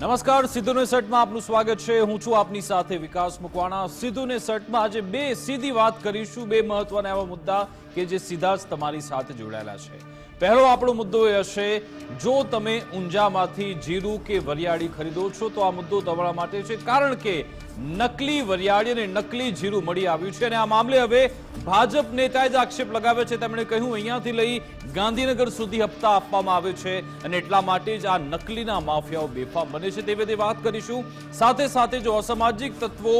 નમસ્કાર, સિદ્ધુને સટમાં આપનું સ્વાગત છે. હું છું આપની સાથે વિકાસ મકવાણા. સિદ્ધુને સટમાં આજે બે સીધી વાત કરીશું, બે મહત્વના એવા મુદ્દા. કે જે સીધા જ તમારી સાથે જોડાયેલા છે. પહેલો આપણો મુદ્દો એ હશે, જો તમે ઊંઝામાંથી જીરું કે વરિયાળી ખરીદો છો, તો આ મુદ્દો તમારા માટે છે, કારણ કે નકલી વરિયાળી અને નકલી જીરું મળી આવ્યું છે અને આ મામલે હવે ભાજપ નેતાએ જ આક્ષેપ લગાવ્યો છે. તેમણે કહ્યું, અહીંયાથી લઈ ગાંધીનગર સુધી હપ્તા આપવામાં આવે છે અને એટલા માટે જ આ નકલીના માફિયાઓ બેફામ બને છે. તે બધી વાત કરીશું. સાથે સાથે જો અસામાજિક તત્વો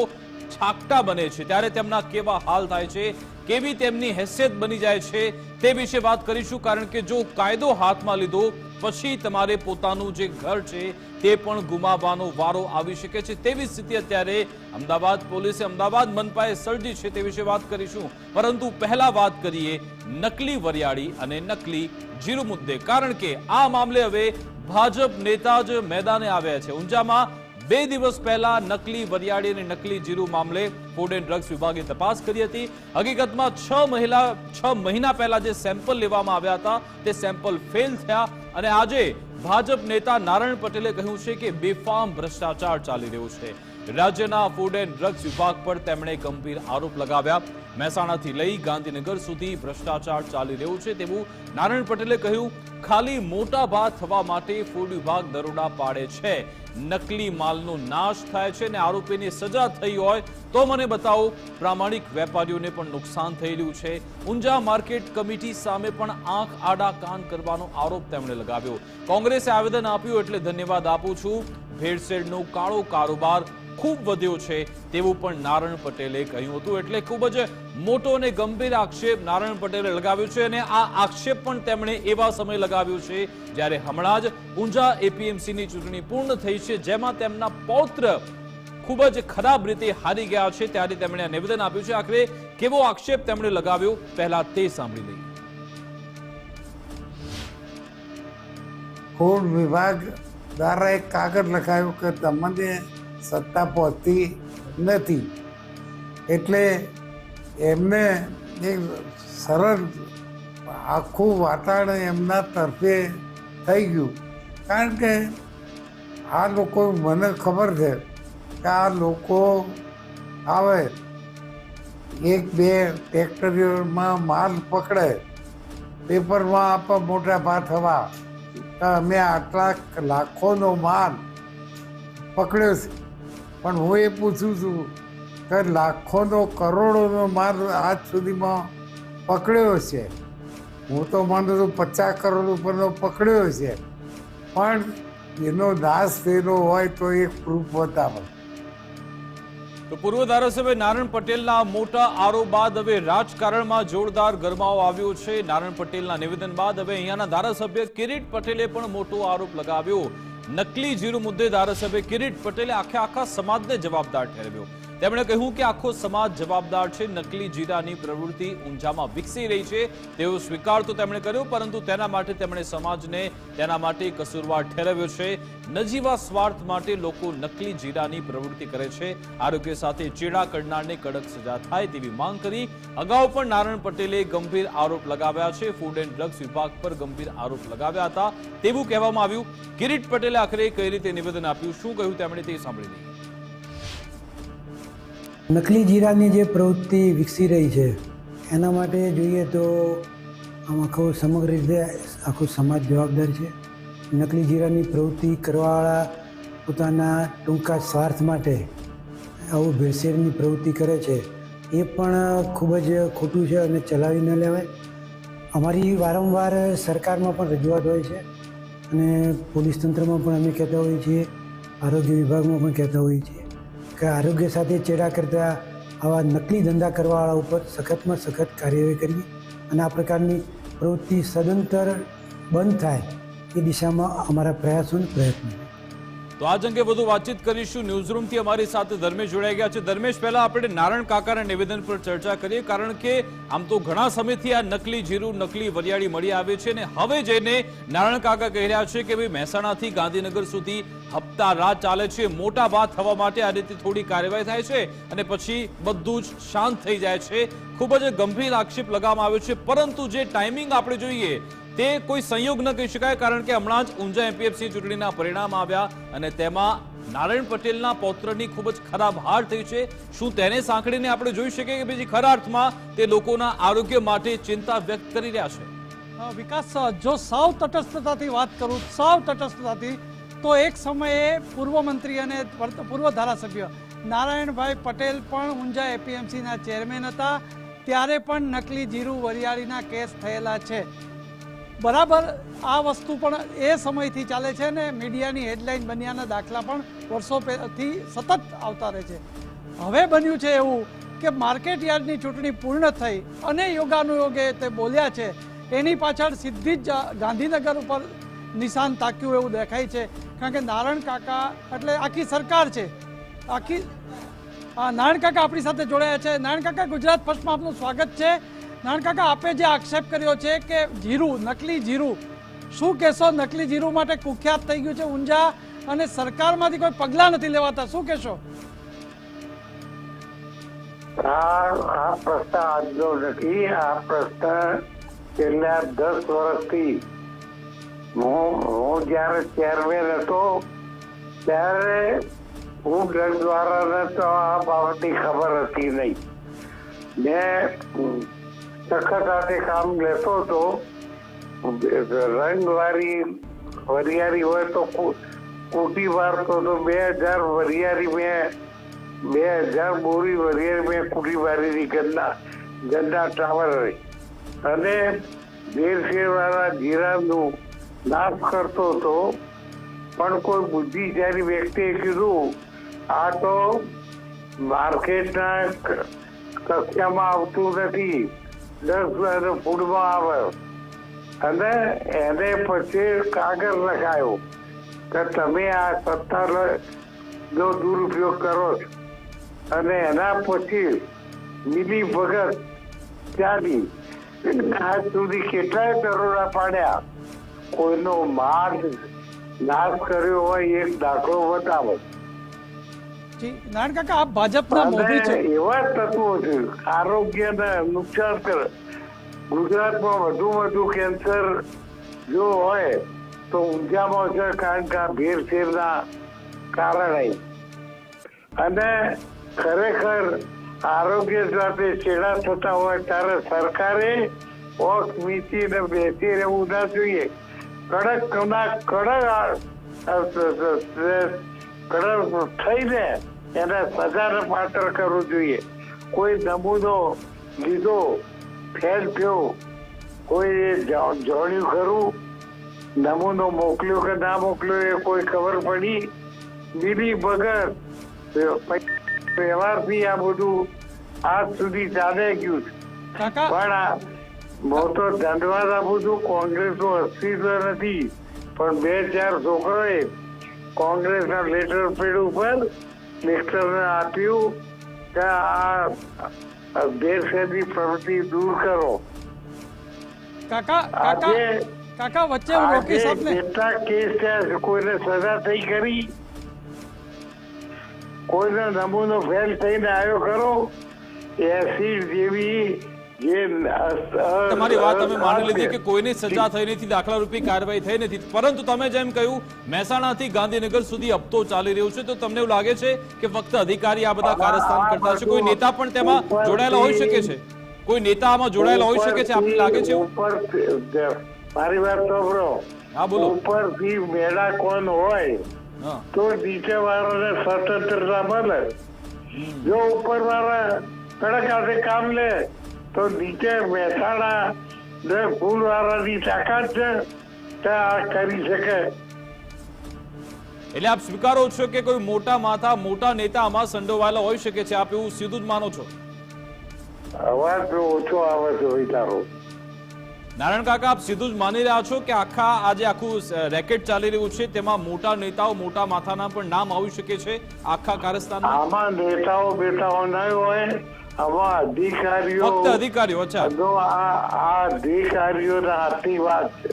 છાકટા બને છે, ત્યારે તેમના કેવા હાલ થાય છે? કેવી તેમની હેસિયત બની જાય છે તે વિશે વાત કરીશું, કારણ કે જો કાયદો હાથમાં લીધો, પછી તમારે પોતાનું જે ઘર છે તે પણ ગુમાવવાનો વારો આવી શકે છે. તેવી સ્થિતિ અત્યારે અમદાવાદ પોલીસે અમદાવાદ મનપાએ સર્જી છે તે વિશે વાત કરીશું. પરંતુ પહેલા વાત કરીએ નકલી વરિયાળી અને નકલી જીરું મુદ્દે કારણ કે આ મામલે હવે ભાજપ નેતા જ મેદાને આવ્યા છે. ઊંઝામાં બે દિવસ પહેલા નકલી વરિયાળી અને નકલી જીરું મામલે ફૂડ એન્ડ ડ્રગ્સ વિભાગે તપાસ કરી હતી. હકીકતમાં છ મહિલા, છ મહિના પહેલા જે સેમ્પલ લેવામાં આવ્યા હતા, તે સેમ્પલ ફેલ થયા અને આજે ભાજપ નેતા નારાયણ પટેલે કહ્યું છે કે બેફામ ભ્રષ્ટાચાર ચાલી રહ્યો છે. રાજ્યના ફૂડ એન્ડ ડ્રગ્સ વિભાગ પર તેમણે ગંભીર આરોપ લગાવ્યા. મહેસાણાથી લઈ ગાંધીનગર સુધી ભ્રષ્ટાચાર ચાલી રહ્યો છે તેવું નારાયણ પટેલે કહ્યું. ખાલી મોટા ભાત થવા માટે ફૂડ વિભાગ દરોડા પાડે છે. નકલી માલનો નાશ થાય છે અને આરોપીની સજા થઈ હોય તો મને બતાવો. પ્રામાણિક વેપારીઓને પણ નુકસાન થયેલું છે. ઊંઝા માર્કેટ કમિટી સામે પણ આંખ આડા કાન કરવાનો આરોપ તેમણે લગાવ્યો. કોંગ્રેસે આવેદન આપ્યું એટલે ધન્યવાદ આપું છું. ભેળસેળનો કાળો કારોબાર ખૂબ વધ્યો છે તેવું પણ નારાયણ પટેલે કહ્યું હતું. એટલે ખૂબ જ મોટો અને ગંભીર આક્ષેપ નારાયણ પટેલે લગાવ્યો છે અને આ આક્ષેપ પણ તેમણે એવા સમય લગાવ્યો છે જ્યારે હમણાં જ ઊંઝા એપીએમસીની ચૂંટણી પૂર્ણ થઈ છે, જેમાં તેમના પૌત્ર ખૂબ જ ખરાબ રીતે હારી ગયા છે ત્યારે તેમણે આ નિવેદન આપ્યું છે. આખરે કેવો આક્ષેપ તેમણે લગાવ્યો પહેલા તે સાંભળી લઈએ. ફૂડ વિભાગ દ્વારા એક કાગળ લખાયું કે તમને સત્તા પહોંચતી નથી. એટલે એમને એક સરળ આખું વાતાવરણ એમના તરફે થઈ ગયું. કારણ કે આ લોકો મને ખબર છે કે આ લોકો આવે, એક બે ફેક્ટરીઓમાં માલ પકડે, પેપરમાં આપ મોટા ભાત હવા અમે આટલા લાખોનો માલ પકડ્યો છે. પણ હું એ પૂછું છું કે લાખોનો કરોડોનો માલ આજ સુધીમાં પકડ્યો છે. હું તો માનું છું પચાસ કરોડ ઉપરનો પકડ્યો છે. પણ એનો નાશ થયેલો હોય તો એક પ્રૂફ બતાવો તો પૂર્વ ધારાસભ્ય નારાયણ પટેલના મોટા આરોપ બાદ હવે રાજકારણમાં જોરદાર ગરમાવો આવ્યો છે. નારાયણ પટેલના નિવેદન બાદ હવે અહીંયાના ધારાસભ્ય કિરીટ પટેલે પણ મોટો આરોપ લગાવ્યો. નકલી જીરું મુદ્દે ધારાસભ્ય કિરીટ પટેલે આખે આખા સમાજને જવાબદાર ઠેરવ્યો. તેમણે કહ્યું કે આખો સમાજ જવાબદાર છે, નકલી જીરાની પ્રવૃત્તિ ઊંઝામાં વિકસી રહી છે, તેવો સ્વીકાર તો તેમણે કર્યો, પરંતુ તેના માટે તેમણે સમાજને તેના માટે કસૂરવાર ઠેરવ્યો છે. નજીવા સ્વાર્થ માટે લોકો નકલી જીરાની પ્રવૃત્તિ કરે છે. આરોગ્ય સાથે ચેડા કરનારને કડક સજા થાય તેવી માંગ કરી. અગાઉ પણ નારાયણ પટેલે ગંભીર આરોપ લગાવ્યા છે. ફૂડ એન્ડ ડ્રગ્સ વિભાગ પર ગંભીર આરોપ લગાવ્યા હતા. તેવું કહેવામાં આવ્યું. કિરીટ પટેલે આખરે કઈ રીતે નિવેદન આપ્યું? શું કહ્યું તેમણે તે સાંભળી લઈએ નકલી જીરાની જે પ્રવૃત્તિ વિકસી રહી છે, એના માટે જોઈએ તો આમ આખો સમગ્ર રીતે આખો સમાજ જવાબદાર છે. નકલી જીરાની પ્રવૃત્તિ કરવાવાળા પોતાના ટૂંકા સ્વાર્થ માટે આવું ભેળસેળની પ્રવૃત્તિ કરે છે, એ પણ ખૂબ જ ખોટું છે અને ચલાવી ન લેવાય. અમારી વારંવાર સરકારમાં પણ રજૂઆત હોય છે અને પોલીસ તંત્રમાં પણ અમે કહેતા હોઈએ છીએ, આરોગ્ય વિભાગમાં પણ કહેતા હોઈએ છીએ. કે આરોગ્ય સાથે ચેડા કરતા આવા નકલી ધંધા કરવાવાળા ઉપર સખતમાં સખત કાર્યવાહી કરવી અને આ પ્રકારની પ્રવૃત્તિ સદંતર બંધ થાય એ દિશામાં અમારા પ્રયાસો પ્રયત્નો. તો આજ અંગે વધુ વાતચીત કરીશું. ન્યૂઝરૂમથી અમારી સાથે ધર્મેશ જોડાઈ ગયા છે. ધર્મેશ, પહેલા આપણે નારણ કાકાના નિવેદન પર ચર્ચા કરીએ, કારણ કે આમ તો ઘણા સમયથી આ નકલી જીરું, નકલી વરિયાળી મળી આવે છે અને હવે જેને નારાયણ કાકા કહી રહ્યા છે કે ભાઈ મહેસાણાથી ગાંધીનગર સુધી હપ્તા રાત ચાલે છે. મોટા ભાત થવા માટે આ રીતે થોડી કાર્યવાહી થાય છે અને પછી બધું જ શાંત થઈ જાય છે. ખૂબ જ ગંભીર આક્ષેપ લગાવવામાં આવ્યો છે. પરંતુ જે ટાઈમિંગ આપણે જોઈએ તે કોઈ સંયોગ ન કહી શકાય, કારણ કે હમણાં જ ઊંઝા એમપીએફસી ચૂંટણીના પરિણામ આવ્યા અને તેમાં નારાયણ પટેલના પૌત્રની ખૂબ જ ખરાબ હાર થઈ છે. શું તેને સાંકળીને આપણે જોઈ શકીએ કે બીજી ખરા અર્થમાં તે લોકોના આરોગ્ય માટે ચિંતા વ્યક્ત કરી રહ્યા છે? વિકાસ, જો સાવ તટસ્થતાથી વાત કરું, સાવ તટસ્થતાથી, તો એક સમયે પૂર્વ મંત્રી અને પૂર્વ ધારાસભ્ય નારાયણભાઈ પટેલ પણ ઊંઝા એપીએમસીના ચેરમેન હતા. ત્યારે પણ નકલી જીરું વરિયાળીના કેસ થયેલા છે. બરાબર આ વસ્તુ પણ એ સમયથી ચાલે છે ને મીડિયાની હેડલાઇન બન્યાના દાખલા પણ વર્ષો પહેલાથી સતત આવતા રહે છે. હવે બન્યું છે એવું કે માર્કેટ યાર્ડની ચૂંટણી પૂર્ણ થઈ અને યોગાનુયોગે તે બોલ્યા છે, એની પાછળ સીધી જ ગાંધીનગર ઉપર નિશાન તાક્યું એવું દેખાય છે, કારણ કે નારાયણ કાકા એટલે આખી સરકાર છે. આખી નારાયણ કાકા આપણી સાથે જોડાયા છે. નારાયણ કાકા, ગુજરાત ફર્સ્ટમાં આપનું સ્વાગત છે. નારાયણ કાકા, આપે જે આક્ષેપ કર્યો છે કે જીરું, નકલી જીરું, શું કહેશો? નકલી જીરું માટે કુખ્યાત થઈ ગયું છે ઊંઝા અને સરકારમાંથી કોઈ પગલાં નથી લેવાતા. શું કહેશો? આ પ્રશ્ન આજનો નથી. આ પ્રશ્ન છેલ્લા દસ વર્ષથી હું હું જ્યારે ચેરમેન હતો, ત્યારે હું ગઢ દ્વારાને તો આ બાબતની ખબર હતી નહીં. મેં સખત હાથે કામ લેતો હતો રંગવાળી વરિયાળી હોય તો કુટી વારતો તો બે હજાર વરિયાળી મેં, બે હજાર બોરી વરિયાળી મેં કુટી વાળીની ગંદા ગંદા ટાવર અને દેરશેર વાળા જીરાનું નાશ કરતો હતો પણ કોઈ બુદ્ધિશાળી વ્યક્તિએ કીધું, આ તો માર્કેટના કક્ષામાં આવતું નથી. દસ અને ફૂડમાં આવે અને એને પછી કાગળ લખાયો કે તમે આ સત્તા નો દુરુપયોગ કરો છો અને એના પછી મિલી ભગત ચાલી આજ સુધી કેટલાય દરોડા પાડ્યા કોઈનો માર્ગ નાશ કર્યો હોય એક દાખલો બતાવો જી નારાયણ કાકા આપ ભાજપના મોભી અને છે એવા તત્વો છે. આરોગ્યને નુકસાન કરે ગુજરાતમાં વધુ વધુ કેન્સર જો હોય તો ઊંઝામાં છે કારણ કે ભેરસેરના કારણે. અને ખરેખર આરોગ્ય સાથે છેડા થતા હોય ત્યારે સરકારે ઓખ મીચીને બેસી રહેવું ના જોઈએ. કડક કડક આ- થઈને એને સજાને પાત્ર કરવું જોઈએ. કોઈ નમૂનો લીધો ફેર થયો કોઈ જોડ્યું ખરું? નમૂનો મોકલ્યો કે ના મોકલ્યો એ કોઈ ખબર પડી? બીલી વગર વ્યવહારથી આ બધું આજ સુધી ચાલે ગયું છે. પણ આ તો ધન્યવાદ આપું છું કોંગ્રેસનું અસ્તિત્વ નથી પણ બે ચાર છોકરાએ કોંગ્રેસના લેટર પેડ ઉપર લેક્ચરને આપ્યું કે આ દેશની પ્રવૃત્તિ દૂર કરો. કાકા કાકા કાકા વચ્ચે હું રોકીશ આપને? કેટલા કેસ થયા કોઈને સજા થઈ કરી? કોઈનો નમૂનો ફેલ થઈને આવ્યો ખરો? એસિડ જેવી તમારી વાત અમે માની લીધી કે કોઈને સજા થઈ નથી દાખલા રૂપી કાર્યવાહી થઈ નથી. પરંતુ તમે જેમ કહ્યું મહેસાણાથી ગાંધીનગર સુધી હપ્તો ચાલી રહ્યો છે તો તમને એવું લાગે છે કે ફક્ત અધિકારી આ બધા કારસ્તાન કરતા છે? કોઈ નેતા પણ તેમાં જોડાયેલા હોઈ શકે છે? કોઈ નેતા આમાં જોડાયેલા હોઈ શકે છે આપને લાગે છે? મારી વાત સાંભળો. હા બોલો. ઉપરથી મેળા કોણ હોય તો નીચે વાળાને સ્વતંત્રતા મળે જો ઉપર વાળા કડક હાથે કામ લે તો નીચે મહેસાણા ને ફૂલવાળાની તાકાત છે તે આ કરી શકે. એટલે આપ સ્વીકારો છો કે કોઈ મોટા માથા મોટા નેતા આમાં સંડોવાયેલા હોઈ શકે છે? આપ એવું સીધું જ માનો છો? અવાજ ઓછો આવે છે વિચારો નારાયણ કાકા આપ સીધું જ માની રહ્યા છો કે આખા આજે આખું રેકેટ ચાલી રહ્યું છે તેમાં મોટા નેતાઓ મોટા માથાના પણ નામ આવી શકે છે આખા કારસ્તાન આમાં નેતાઓ બેતાઓ નહીં હોય અધિકારીઓ. ફક્ત અધિકારીઓ અચ્છા. આ આ અધિકારીઓના હાથની વાત છે.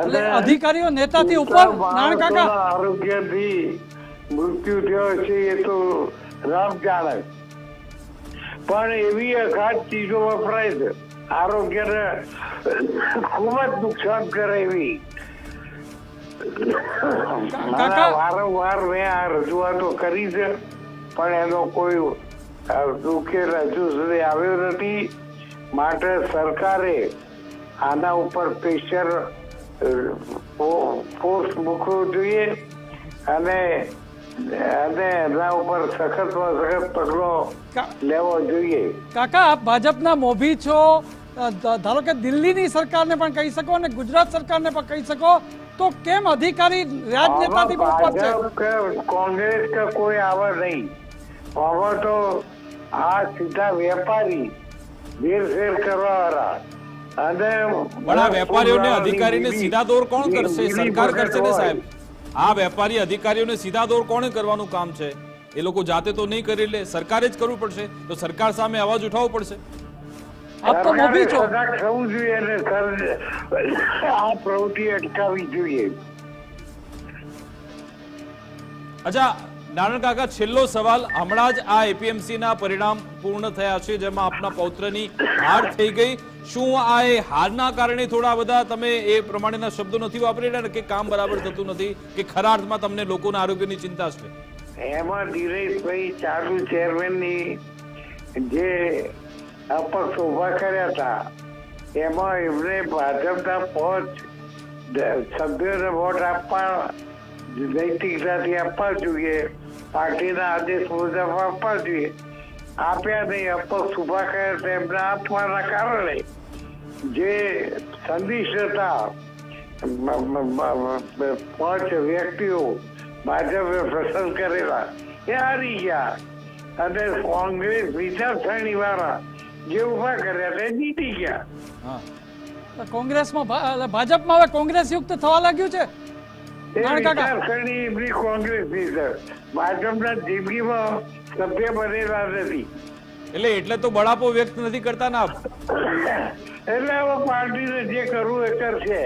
એટલે અધિકારીઓ નેતાથી ઉપર? નારાયણ કાકા આરોગ્યથી મૃત્યુ થયો છે એ તો રામ જાણે પણ એવી અઘાત ચીજો વપરાય છે. આરોગ્યને ખૂબ જ નુકસાન કરે એવી. વારંવાર મેં આ રજૂઆતો કરી છે પણ એનો કોઈ ઉકેલ હજુ સુધી આવ્યો નથી. માટે સરકારે આના ઉપર પ્રેશર ફોર્સ મૂકવો જોઈએ અને અને એના ઉપર સખતમાં સખત પગલો લેવો જોઈએ. કાકા આપ ભાજપના મોભી છો. ધારો કે દિલ્હીની સરકારને પણ કહી શકો અને ગુજરાત સરકારને પણ કહી શકો. તો કેમ અધિકારી રાજનેતાથી પણ કોંગ્રેસ કે કોઈ આવે નહીં. આમાં તો આ સીધા વેપારી વેરફેર કરવા વાળા અને પણ આ વેપારીઓને અધિકારીને સીધા દોર કોણ કરશે? સરકાર કરશે ને સાહેબ? આ વેપારી અધિકારીઓને સીધા દોર કોણે કરવાનું કામ છે? એ લોકો જાતે તો નહીં કરી લે સરકારે જ કરવું પડશે. તો સરકાર સામે અવાજ ઉઠાવવો પડશે. આપ તો મોભી છો. થવું જોઈએ અને આ પ્રવૃત્તિ અટકાવવી જોઈએ. અચ્છા નારાયણ કાકા, છેલ્લો સવાલ. હમણાં જ આ એપીએમસી ના પરિણામ પૂર્ણ થયા છે, જેમાં આપના પૌત્રની હાર થઈ ગઈ. શું આ એ હારના કારણે થોડા બધા તમે એ પ્રમાણેના શબ્દો નથી વાપરી રહ્યા કે કામ બરાબર થતું નથી, કે ખરા અર્થમાં તમને લોકોના આરોગ્યની ચિંતા છે? એમાં ધીરેશભાઈ ચાલુ ચેરમેનની જે અપક્ષ ઊભા કર્યા હતા, એમાં એમને ભાજપના પાંચ સભ્યોને વોટ આપવા, નૈતિકતાથી આપવા જોઈએ. પાર્ટીના આદેશ મુજબ આપવા જોઈએ આપ્યા નહીં અપક્ષ ઊભા કર્યા તેમના આપવાના કારણે જે સંદેશ મ- પાંચ વ્યક્તિઓ ભાજપે પસંદ કરેલા, એ હારી ગયા. અને કોંગ્રેસ વિચારસરણી વાળા જે ઊભા કર્યા તે જીતી ગયા. કોંગ્રેસમાં ભાજપમાં હવે કોંગ્રેસ યુક્ત થવા લાગ્યું છે. વિચારસરણી એમની કોંગ્રેસની છે ભાજપના જિંદગીમાં સભ્ય બનેલા નથી. એટલે એટલે તો બળાપો વ્યક્ત નથી કરતા ને આપ? એટલે હવે પાર્ટીને જે કરવું એ કરશે.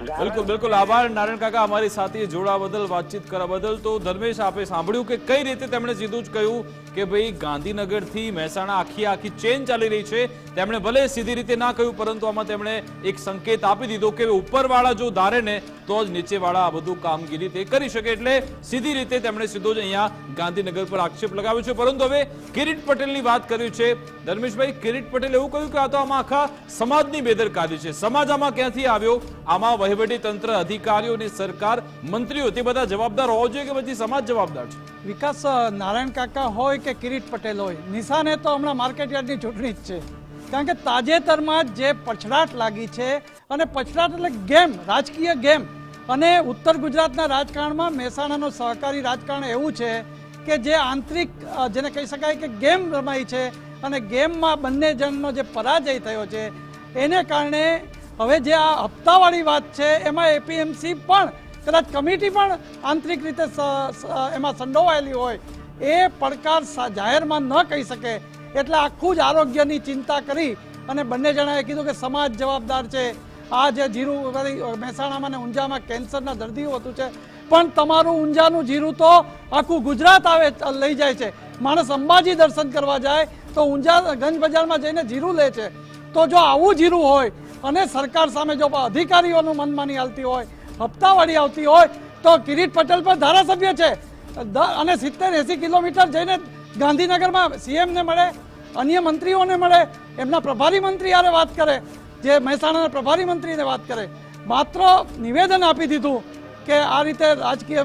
બિલકુલ બિલકુલ. આભાર. નારાયણ કાકા, અમારી સાથે જોડા બદલ વાતચીત કરવા બદલ તો ધર્મેશ આપે સાંભળ્યું કે કઈ રીતે તેમણે સીધું જ કહ્યું કે ભાઈ, ગાંધીનગરથી મહેસાણા આખી આખી ચેન ચાલી રહી છે. તેમણે ભલે સીધી રીતે ના કહ્યું, પરંતુ આમાં તેમણે એક સંકેત આપી દીધો કે ઉપરવાળા જો ધારે ને, તો જ નીચેવાળા આ બધું કામગીરી તે કરી શકે. એટલે સીધી રીતે તેમણે સીધો જ અહીંયા ગાંધીનગર પર આક્ષેપ લગાવ્યો છે. પરંતુ હવે કિરીટ પટેલની વાત કરી છે. ધર્મેશભાઈ, કિરીટ પટેલ એવું કહ્યું કે આ તો આમાં આખા સમાજની બેદરકારી છે. સમાજ આમાં ક્યાંથી આવ્યો? આમાં વહીવટી તંત્ર અધિકારીઓ અને સરકાર, મંત્રીઓ, તે બધા જવાબદાર હોવા જોઈએ કે પછી સમાજ જવાબદાર છે? વિકાસ નારાયણ કાકા હોય કે કિરીટ પટેલ હોય, નિશાને તો હમણાં માર્કેટ યાર્ડની ચૂંટણી જ છે. કારણ કે તાજેતરમાં જે પછડાટ લાગી છે, અને પછડાટ એટલે ગેમ, રાજકીય ગેમ. અને ઉત્તર ગુજરાતના રાજકારણમાં મહેસાણાનું સહકારી રાજકારણ એવું છે કે જે આંતરિક જેને કહી શકાય કે ગેમ રમાઈ છે, અને ગેમમાં બંને જણનો જે પરાજય થયો છે, એને કારણે હવે જે આ હપ્તાવાળી વાત છે, એમાં એપીએમસી પણ, કદાચ કમિટી પણ આંતરિક રીતે એમાં સંડોવાયેલી હોય, એ પડકાર જાહેરમાં ન કહી શકે. એટલે આખું જ આરોગ્યની ચિંતા કરી અને બંને જણાએ કીધું કે સમાજ જવાબદાર છે. આ જે જીરું મહેસાણામાં ને ઊંઝામાં કેન્સરના દર્દીઓ હતું છે. પણ તમારું ઊંઝાનું જીરું તો આખું ગુજરાત આવે લઈ જાય છે. માણસ અંબાજી દર્શન કરવા જાય, તો ઊંઝા ગંજ બજારમાં જઈને જીરું લે છે. તો જો આવું જીરું હોય અને સરકાર સામે જો અધિકારીઓનું મનમાની આવતી હોય, હપ્તાવાળી આવતી હોય, તો કિરીટ પટેલ પણ ધારાસભ્ય છે. અને સિત્તેર એસી કિલોમીટર જઈને ગાંધીનગરમાં સીએમને મળે, અન્ય મંત્રીઓને મળે, એમના પ્રભારી મંત્રી યારે વાત કરે, જે મહેસાણાના પ્રભારી મંત્રીને વાત કરે. માત્ર નિવેદન આપી દીધું કે આ રીતે રાજકીય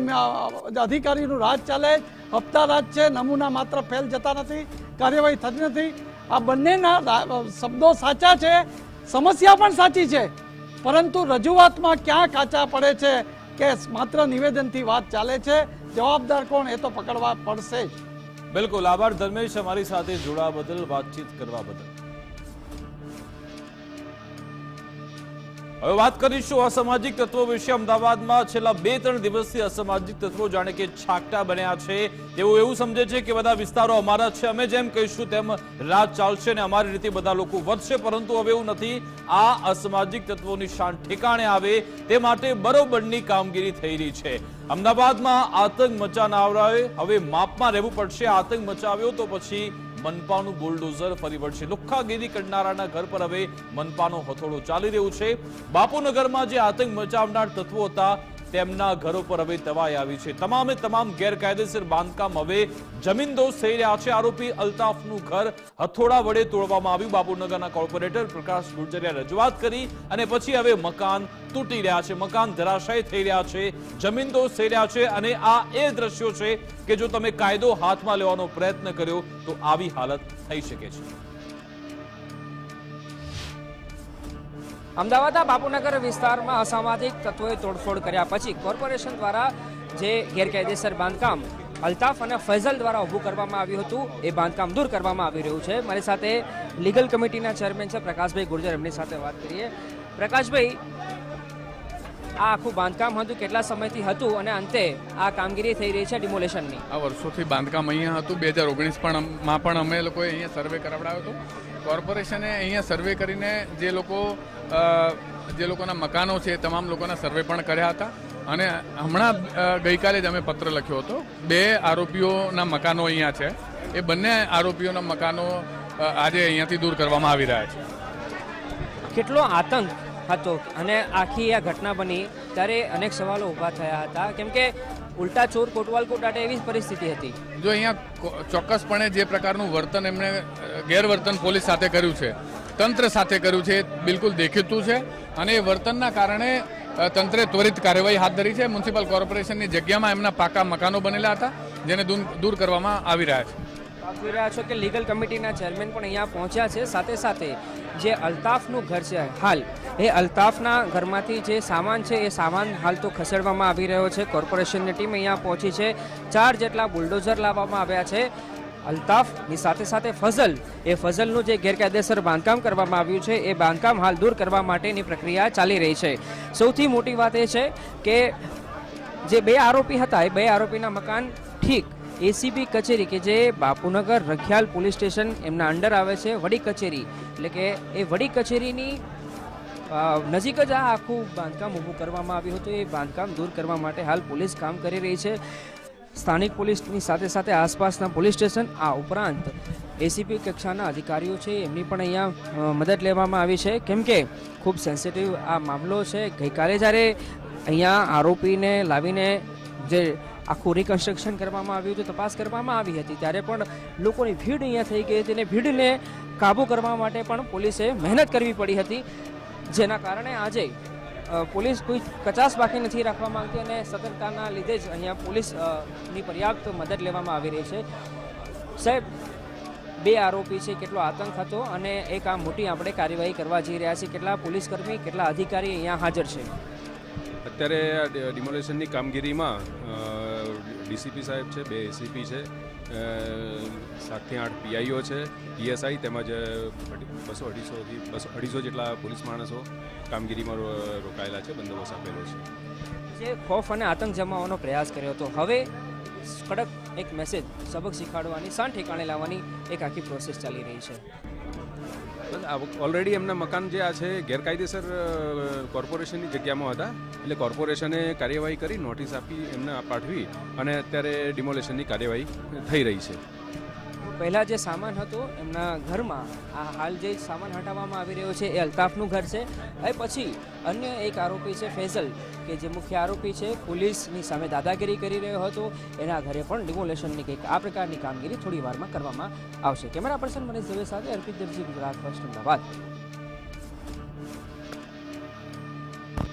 અધિકારીનું રાજ ચાલે, હપ્તા રાજ છે, નમૂના માત્ર ફેલ જતા નથી, કાર્યવાહી થતી નથી. આ બંનેના શબ્દો સાચા છે સમસ્યા પણ સાચી છે. પરંતુ રજૂઆતમાં ક્યાં કાચા પડે છે કે માત્ર નિવેદનથી વાત ચાલે છે? જવાબદાર કોણ? એ તો પકડવા પડશે બિલકુલ. આભાર ધર્મેશ અમારી સાથે જોડાવા બદલ, વાતચીત કરવા બદલ. હવે વાત કરીશું અસામાજિક તત્વો વિશે. અમદાવાદમાં છેલ્લા બે ત્રણ દિવસથી અસામાજિક તત્વો જાણે કે છાકટા બન્યા છે. તેઓ એવું સમજે છે કે બધા વિસ્તારો અમારા છે. અમે જેમ કહીશું તેમ રાજ ચાલશે અને અમારી રીતે બધા લોકો વધશે. પરંતુ હવે એવું નથી. આ અસામાજિક તત્વોની શાન ઠેકાણે આવે તે માટે બરોબરની કામગીરી થઈ રહી છે. અમદાવાદમાં આતંક મચાનાવરાએ હવે માપમાં રહેવું પડશે. આતંક મચાવ્યો તો પછી મનપાનું બુલડોઝર ફરી વળશે. લુખ્ખાગીરી કરનારાના ઘર પર હવે મનપાનો હથોડો ચાલી રહ્યો છે. બાપુનગરમાં જે આતંક મચાવનાર તત્વો હતા તેમના ઘરો પર હવે તવાઈ આવી છે. તમામે તમામ ગેરકાયદેસર બાંધકામ હવે જમીનદોસ્ત થઈ રહ્યા છે. આરોપી અલ્તાફનું ઘર હથોડા વડે તોડવામાં આવ્યું. બાપુનગરના કોર્પોરેટર પ્રકાશ ગુર્જરિયા રજૂઆત કરી અને પછી હવે મકાન તૂટી રહ્યા છે. મકાન ધરાશાય થઈ રહ્યા છે. જમીનદોસ્ત થઈ રહ્યા છે અને આ એ દ્રશ્યો છે કે જો તમે કાયદો હાથમાં લેવાનો પ્રયત્ન કર્યો તો આવી હાલત થઈ શકે છે. અમદાવાદના બાપુનગર વિસ્તારમાં અસામાજિક તત્વોએ તોડફોડ કર્યા પછી કોર્પોરેશન દ્વારા જે ગેરકાયદેસર બાંધકામ અલ્તાફ અને ફૈઝલ દ્વારા ઊભું કરવામાં આવ્યું હતું, એ બાંધકામ દૂર કરવામાં આવી રહ્યું છે. મારી સાથે લીગલ કમિટીના ચેરમેન છે પ્રકાશભાઈ ગુર્જર. એમની સાથે વાત કરીએ. પ્રકાશભાઈ, આ આખું બાંધકામ હતું, કેટલા સમયથી હતું અને અંતે આ કામગીરી થઈ રહી છે ડિમોલેશનની? આ વર્ષોથી બાંધકામ અહીંયા હતું. બે હજાર ઓગણીસ પણ માં પણ અમે લોકોએ અહીંયા સર્વે કરાવડાવ્યો હતો. કોર્પોરેશને અહીંયા સર્વે કરીને જે લોકો જે લોકોના મકાનો છે તમામ લોકોના સર્વે પણ કર્યા હતા. અને હમણાં ગઈકાલે જ અમે પત્ર લખ્યો હતો. બે આરોપીઓના મકાનો અહીંયા છે. એ બંને આરોપીઓના મકાનો આજે અહીંયાથી દૂર કરવામાં આવી રહ્યા છે. કેટલો આતંક હતો અને આખી આ ઘટના બની? ત્યારે અનેક સવાલો ઊભા થયા હતા. કેમ કે ઉલટા ચોર કોટવાલ કોટાટે એવી જ પરિસ્થિતિ હતી. જો અહીંયા ચોક્કસપણે જે પ્રકારનું વર્તન એમણે ગેરવર્તન પોલીસ સાથે કર્યું છે તંત્ર સાથે કર્યું છે, બિલકુલ દેખીતું છે અને એ વર્તનના કારણે તંત્રે ત્વરિત કાર્યવાહી હાથ ધરી છે. મ્યુનિસિપલ કોર્પોરેશનની જગ્યામાં એમના પાકા મકાનો બનેલા હતા, જેને દૂર કરવામાં આવી રહ્યા છે. આપ રહ્યા છો કે લીગલ કમિટીના ચેરમેન પણ અહીંયા પહોંચ્યા છે. સાથે સાથે જે અલ્તાફનું ઘર છે, હાલ, એ અલ્તાફના ઘરમાંથી જે સામાન છે, એ સામાન હાલ તો ખસેડવામાં આવી રહ્યો છે. કોર્પોરેશનની ટીમ અહીંયા પહોંચી છે. ચાર જેટલા બુલડોઝર લાવવામાં આવ્યા છે. અલ્તાફની સાથે સાથે ફઝલ. એ ફઝલનું જે ગેરકાયદેસર બાંધકામ કરવામાં આવ્યું છે, એ બાંધકામ હાલ દૂર કરવા માટેની પ્રક્રિયા ચાલી રહી છે. સૌથી મોટી વાત એ છે કે જે બે આરોપી હતા, એ બે આરોપીના મકાન ઠીક. એસીબી કચેરી કે જે બાપુનગર રખિયાલ પોલીસ સ્ટેશન એમના અંડર આવે છે, વડી કચેરી. એટલે કે એ વડી કચેરીની નજીક જ આ આખું બાંધકામ ઊભું કરવામાં આવ્યું હતું. એ બાંધકામ દૂર કરવા માટે હાલ પોલીસ કામ કરી રહી છે. સ્થાનિક પોલીસની સાથે સાથે આસપાસના પોલીસ સ્ટેશન, આ ઉપરાંત એસીપી કક્ષાના અધિકારીઓ છે, એમની પણ અહીંયા મદદ લેવામાં આવી છે. કેમ કે ખૂબ સેન્સિટિવ આ મામલો છે. ગઈકાલે જ્યારે અહીંયા આરોપીને લાવીને જે આખું રિકન્સ્ટ્રક્શન કરવામાં આવ્યું હતું, તપાસ કરવામાં આવી હતી, ત્યારે પણ લોકોની ભીડ અહીંયા થઈ ગઈ હતી અને ભીડને કાબૂ કરવા માટે પણ પોલીસે મહેનત કરવી પડી હતી. જેના કારણે આજે પોલીસ કોઈ કચાસ બાકી નથી રાખવા માંગતી અને સતર્કતાના લીધે જ અહીંયા પોલીસની પર્યાપ્ત મદદ લેવામાં આવી રહી છે. સાહેબ, બે આરોપી છે, કેટલો આતંક હતો અને એક આ મોટી આપણે કાર્યવાહી કરવા જઈ રહ્યા છીએ કેટલા પોલીસ કર્મી કેટલા અધિકારી અહીંયા હાજર છે? અત્યારે ડિમોલેશનની કામગીરીમાં ડીસીપી સાહેબ છે, બે એસીપી છે. સાતથી આઠ પીઆઈઓ છે, પીએસઆઈ તેમજ બસો અઢીસોથી, બસો અઢીસો જેટલા પોલીસ માણસો કામગીરીમાં રોકાયેલા છે, બંદોબસ્ત આપેલો છે. જે ખોફ અને આતંક જમાવવાનો પ્રયાસ કર્યો હતો, હવે કડક એક મેસેજ સબક શીખવાડવાની શાન ઠેકાણે લાવવાની એક આખી પ્રોસેસ ચાલી રહી છે. ઓલરેડી એમના મકાન જે આ છે, ગેરકાયદેસર કોર્પોરેશનની જગ્યામાં હતા. એટલે કોર્પોરેશને કાર્યવાહી કરી, નોટિસ આપી, એમને પાઠવી અને અત્યારે ડિમોલેશનની કાર્યવાહી થઈ રહી છે. પહેલાં જે સામાન હતો એમના ઘરમાં, આ હાલ જે સામાન હટાવવામાં આવી રહ્યો છે એ અલ્તાફનું ઘર છે. એ પછી અન્ય એક આરોપી છે ફેઝલ, કે જે મુખ્ય આરોપી છે, પોલીસની સામે દાદાગીરી કરી રહ્યો હતો. એના ઘરે પણ ડિમોલેશનની કંઈક આ પ્રકારની કામગીરી થોડી વારમાં કરવામાં આવશે. કેમેરા પર્સન મનીષ દવે સાથે અર્પિત દરજી ગુજરાત ફર્સ્ટ અમદાવાદ.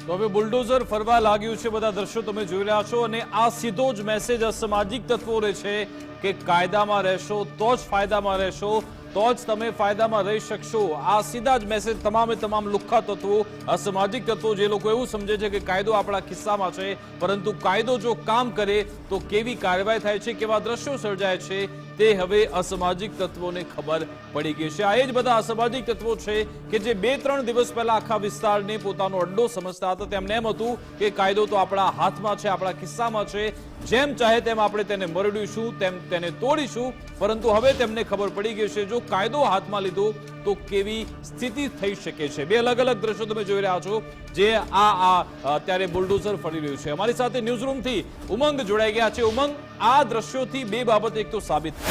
તો હવે બુલડોઝર ફરવા લાગ્યું છે બધા દ્રશ્યો તમે જોઈ રહ્યા છો અને આ સીધો જ મેસેજ અસામાજિક તત્વોને છે કે કાયદામાં રહેશો તો જ ફાયદામાં રહેશો, તો જ તમે ફાયદામાં રહી શકશો. આ સીધા જ મેસેજ તમામે તમામ લુખ્ખા તત્વો અસામાજિક તત્વો જે લોકો એવું સમજે છે કે કાયદો આપણા ખિસ્સામાં છે, પરંતુ કાયદો જો કામ કરે તો કેવી કાર્યવાહી થાય છે, કેવા દ્રશ્યો સર્જાય છે તે હવે અસામાજિક તત્વોને ખબર પડી ગઈ છે. આ એ જ બધા અસામાજિક તત્વો છે કે જે બે ત્રણ દિવસ પહેલા આખા વિસ્તારને પોતાનો અડ્ડો સમજતા હતા. તેમને એમ હતું કે કાયદો તો આપણા હાથમાં છે, આપણા ખિસ્સામાં છે. જેમ ચાહે તેમ આપણે તેને મરડીશું, તેમ તેને તોડીશું. પરંતુ હવે તેમને ખબર પડી ગઈ છે, જો કાયદો હાથમાં લીધો, તો કેવી સ્થિતિ થઈ શકે છે? બે અલગ અલગ દ્રશ્યો તમે જોઈ રહ્યા છો, જે આ અત્યારે બુલડોઝર ફરી રહ્યું છે. અમારી સાથે ન્યૂઝ રૂમથી ઉમંગ જોડાઈ ગયા છે. ઉમંગ આ દ્રશ્યોથી બે બાબત એક તો સાબિત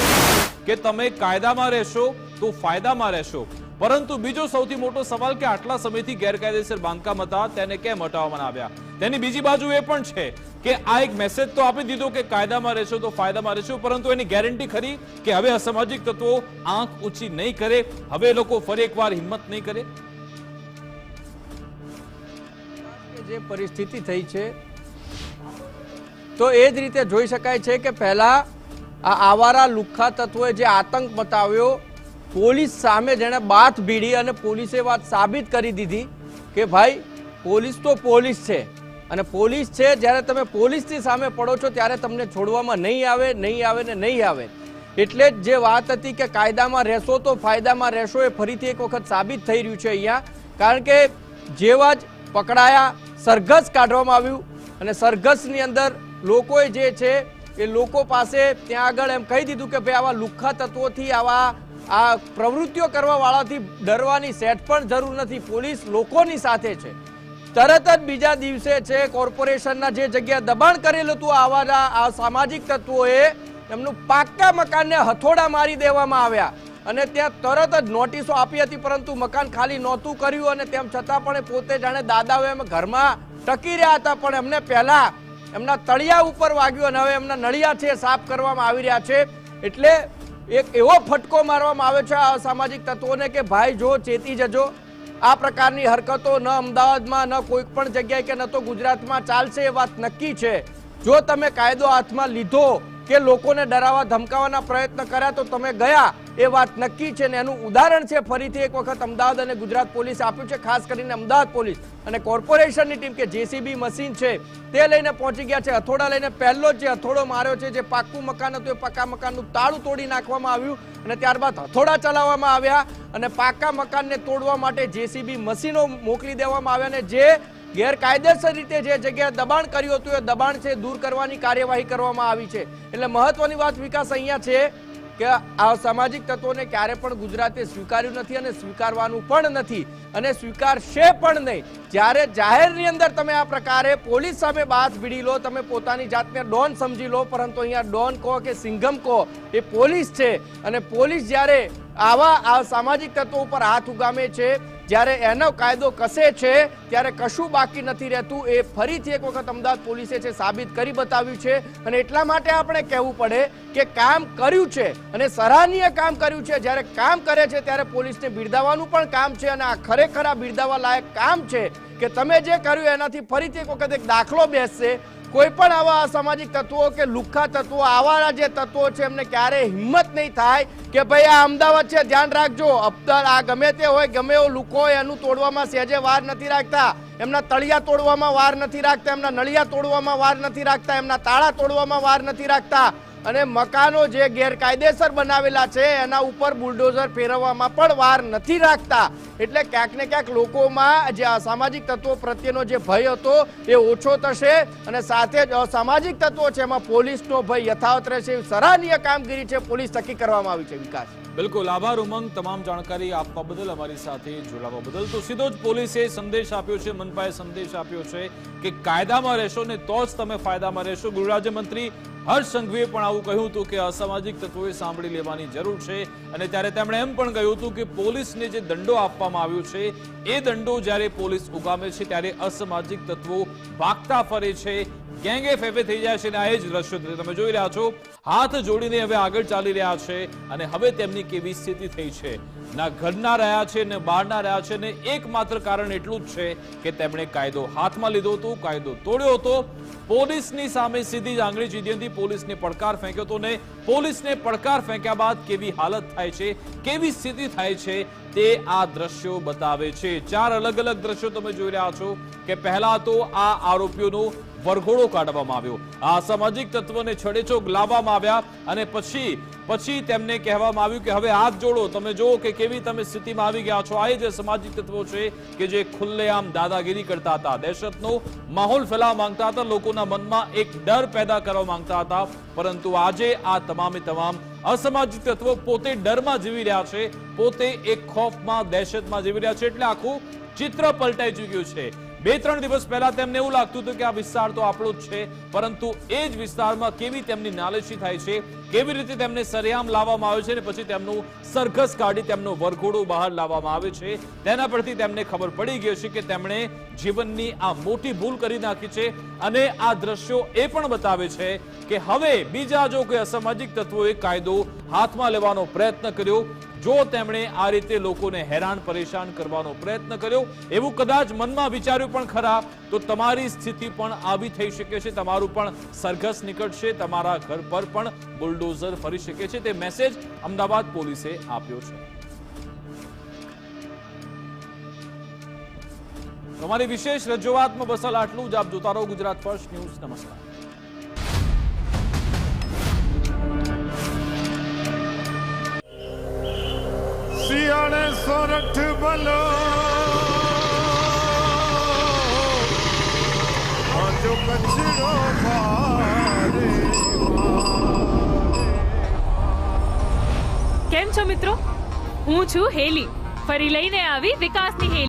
કે તમે કાયદામાં રહેશો તો ફાયદામાં રહેશો. પરંતુ બીજો સૌથી મોટો સવાલ કે આટલા સમયથી ગેરકાયદેસર બાંધકામ હતા, તેને કેમ હટાવવામાં આવ્યા? તેની બીજી બાજુ એ પણ છે કે આ એક મેસેજ તો આપી દીધો કે કાયદામાં રહેશો તો ફાયદામાં રહેશો, પરંતુ એની ગેરંટી ખરી કે હવે અસામાજિક તત્વો આંખ ઊંચી નહીં કરે, હવે લોકો ફરી એકવાર હિંમત નહીં કરે? જે પરિસ્થિતિ થઈ છે તો એ જ રીતે જોઈ શકાય છે કે પહેલા આ આવારા લુખ્ખા તત્વોએ જે આતંક બતાવ્યો, પોલીસ સામે જેણે બાથ ભીડી અને પોલીસે વાત સાબિત કરી દીધી કે ભાઈ, પોલીસ તો પોલીસ છે. અને પોલીસ છે, જ્યારે તમે પોલીસની સામે પડો છો, ત્યારે તમને છોડવામાં નહીં આવે નહીં આવે ને નહીં આવે. એટલે જ જે વાત હતી કે કાયદામાં રહેશો તો ફાયદામાં રહેશો એ ફરીથી એક વખત સાબિત થઈ રહ્યું છે અહીંયા. કારણ કે જેવા જ પકડાયા, સરઘસ કાઢવામાં આવ્યું અને સરઘસની અંદર લોકોએ જે છે એ લોકો પાસે ત્યાં આગળ એમ કહી દીધું કે ભાઈ આવા લુખ્ખા તત્વોથી આવા આ પ્રવૃત્તિઓ કરવાવાળાથી ડરવાની સેટ પણ જરૂર નથી. પોલીસ લોકોની સાથે છે. તરત જ બીજા દિવસે છે કોર્પોરેશનના જે જગ્યા દબાણ કરેલું હતું આવા આ સામાજિક તત્વોએ એમનું પાક્કા મકાનને હથોડા મારી દેવામાં આવ્યા અને ત્યાં તરત જ નોટિસો આપી હતી પરંતુ મકાન ખાલી નહોતું કર્યું અને તેમ છતાં પણ પોતે જાણે દાદાઓ એમ ઘરમાં ટકી રહ્યા હતા. પણ એમને પહેલા એમના તળિયા ઉપર વાગ્યું અને હવે એમના નળિયા છે સાફ કરવામાં આવી રહ્યા છે. એટલે એક એવો ફટકો મારવામાં આવે છે આ સામાજિક તત્વોને કે ભાઈ જો ચેતી જજો. આ પ્રકારની હરકતો ન અમદાવાદમાં, ન કોઈ પણ જગ્યાએ કે ન તો ગુજરાતમાં ચાલશે એ વાત નક્કી છે. જો તમે કાયદો હાથમાં લીધો કે લોકોને ડરાવવા, ધમકાવવાના પ્રયત્ન કર્યા તો તમે ગયા. એ વાત નક્કી છે ને એનું ઉદાહરણ છે. ફરીથી એક વખત અમદાવાદ અને ગુજરાત પોલીસ આપ્યું છે, ખાસ કરીને અમદાવાદ પોલીસ. અને કોર્પોરેશનની ટીમ કે જેસીબી મશીન છે, તે લઈને પહોંચી ગયા છે. હથોડા લઈને પહેલો જે હથોડો માર્યો છે, જે પાક્કું મકાન હતું, એ પાકા મકાનનું તાળું તોડી નાખવામાં આવ્યું અને ત્યારબાદ હથોડા ચલાવવામાં આવ્યા અને પાકા મકાનને તોડવા માટે જેસીબી મશીનો મોકલી દેવામાં આવ્યા અને જે ગેરકાયદેસર રીતે જે જગ્યાએ દબાણ કર્યું હતું, એ દબાણ છે દૂર કરવાની કાર્યવાહી કરવામાં આવી છે. એટલે મહત્વની વાત વિકાસ અહીંયા છે કે આ સામાજિક તત્વોને ક્યારે પણ ગુજરાતે સ્વીકાર્યું નથી અને સ્વીકારવાનું પણ નથી અને સ્વીકારશે પણ નહીં. જ્યારે જાહેરની અંદર તમે આ પ્રકારે પોલીસ સામે બાથ ભીડી લો, તમે પોતાની જાતને ડોન સમજી લો, પરંતુ અહીંયા ડોન કહો કે સિંઘમ કહો, એ પોલીસ છે. અને પોલીસ જ્યારે આવા આ સામાજિક તત્વો ઉપર હાથ ઉગામે છે જ્યારે એનો કાયદો કસે છે, ત્યારે કશું બાકી નથી રહેતું. એ ફરીથી એક વખત અમદાવાદ પોલીસે છે સાબિત કરી બતાવ્યું છે. અને એટલા માટે આપણે કહેવું પડે કે કામ કર્યું છે અને સરાહનીય કામ કર્યું છે. જ્યારે કામ કરે છે, ત્યારે પોલીસને બિરદાવવાનું પણ કામ છે અને આ ખરેખર આ બિરદાવવા લાયક કામ છે કે તમે જે કર્યું એનાથી ફરીથી એક વખત એક દાખલો બેસશે. કોઈ પણ આવા અસામાજિક તત્વો કે લુખ્ખા તત્વો આવા જે તત્વો છે, એમને ક્યારે હિંમત નહીં થાય કે ભાઈ આ અમદાવાદ છે, ધ્યાન રાખજો. અબદાર આ ગમે તે હોય, ગમે એવો લુકો હોય, એનું તોડવામાં સહેજે વાર નથી રાખતા. એમના તળિયા તોડવામાં વાર નથી રાખતા, એમના નળિયા તોડવામાં વાર નથી રાખતા, એમના તાળા તોડવામાં વાર નથી રાખતા. અને મકાનો જે ગેરકાયદેસર બનાવેલા છે, એના ઉપર બુલડોઝર ફેરવવામાં પણ વાર નથી રાખતા. એટલે ક્યાંક ને ક્યાંક લોકોમાં જે આ સામાજિક તત્વો પ્રત્યેનો જે ભય હતો, એ ઓછો થશે અને સાથે જ અસામાજિક તત્વો છે, એમાં પોલીસનો ભય યથાવત રહેશે સરાહનીય કામગીરી છે, પોલીસ થકી કરવામાં આવી છે, વિકાસ. બિલકુલ, આભાર ઉમંગ, તમામ જાણકારી આપવા બદલ અમારી સાથે જોડાવા બદલ. તો સીધો જ પોલીસે સંદેશ આપ્યો છે, મનપાએ સંદેશ આપ્યો છે કે કાયદામાં રહેશો ને તો જ તમે ફાયદામાં રહેશો. ગૃહ રાજ્યમંત્રી હર્ષ સંઘવીએ પણ આવું કહ્યું હતું કે અસામાજિક તત્વોએ સાંભળી લેવાની જરૂર છે. અને ત્યારે તેમણે એમ પણ કહ્યું હતું કે પોલીસને જે દંડો આપવામાં આવ્યો છે, એ દંડો જ્યારે પોલીસ ઉગામે છે, ત્યારે અસામાજિક તત્વો ભાગતા ફરે છે. ગેંગે ફેફે થઈ જાય છે અને આ એ જ દ્રશ્યો તમે જોઈ રહ્યા છો, હાથ જોડીને હવે આગળ ચાલી રહ્યા છે અને હવે તેમની કેવી સ્થિતિ થઈ છે. ના ઘરના રહ્યા છે, ને બહારના રહ્યા છે, ને એકમાત્ર કારણ એટલું જ છે કે તેમણે કાયદો હાથમાં લીધો હતો, કાયદો તોડ્યો હતો. પોલીસની સામે સીધી જ આંગળી ચીધી હતી, પોલીસને પડકાર ફેંક્યો હતો ને પોલીસને પડકાર ફેંક્યા બાદ કેવી હાલત થાય છે, કેવી સ્થિતિ થાય છે તે આ દ્રશ્યો બતાવે છે. ચાર અલગ અલગ દ્રશ્યો તમે જોઈ રહ્યા છો કે પહેલા તો આ આરોપીઓનો વરઘોડો કાઢવામાં આવ્યો. આ સામાજિક તત્વોને છડેચોક લાવવામાં આવ્યા અને પછી પછી તેમને કહેવામાં આવ્યું કે હવે હાથ જોડો, તમે જુઓ કે કેવી તમે સ્થિતિમાં આવી ગયા છો. આ જે સામાજિક તત્વો છે કે જે ખુલ્લેઆમ દાદાગીરી કરતા હતા. દહેશતનો માહોલ ફેલાવવા માંગતા હતા, લોકોના મનમાં એક ડર પેદા કરવા માંગતા હતા. પરંતુ આજે આ તમામે તમામ અસામાજિક તત્વો પોતે ડરમાં જીવી રહ્યા છે. પોતે એક ખોફમાં, દહેશતમાં જીવી રહ્યા છે. એટલે આખું ચિત્ર પલટાઈ ચૂક્યું છે. બે ત્રણ દિવસ પહેલા તેમને એવું લાગતું હતું કે આ વિસ્તાર તો આપણો જ છે, પરંતુ એ જ વિસ્તારમાં કેવી તેમની નાલેશી થાય છે, કેવી રીતે તેમને સરેઆમ લાવવામાં આવે છે અને પછી તેમનું સરઘસ કાઢી તેમનો વરઘોડો બહાર લાવવામાં આવે છે, તેના પરથી તેમને ખબર પડી ગઈ છે કે તેમણે જીવનની આ મોટી ભૂલ કરી નાખી છે અને આ દ્રશ્યો એ પણ બતાવે છે કે હવે બીજા જો કોઈ અસામાજિક તત્વોએ કાયદો હાથમાં લેવાનો પ્રયત્ન કર્યો જો તેમણે આ રીતે લોકોને હેરાન પરેશાન કરવાનો પ્રયત્ન કર્યો, એવું કદાચ મનમાં વિચાર્યું પણ ખરા, તો તમારી સ્થિતિ પણ આવી થઈ શકે છે, તમારું પણ સરઘસ નીકળશે, તમારા ઘર પર પણ બુલડોઝર ફરી શકે છે, તે મેસેજ અમદાવાદ પોલીસે આપ્યો છે. તમારી વિશેષ રજૂઆતમાં બસલ આટલું જ, આપ જોતા રહો ગુજરાત ફર્સ્ટ ન્યૂઝ, નમસ્કાર. શિયાળે સોરઠ બલો. આજો કચરો કેમ છો મિત્રો? હું છું હેલી. ફરી લઈને આવી વિકાસની હેલી.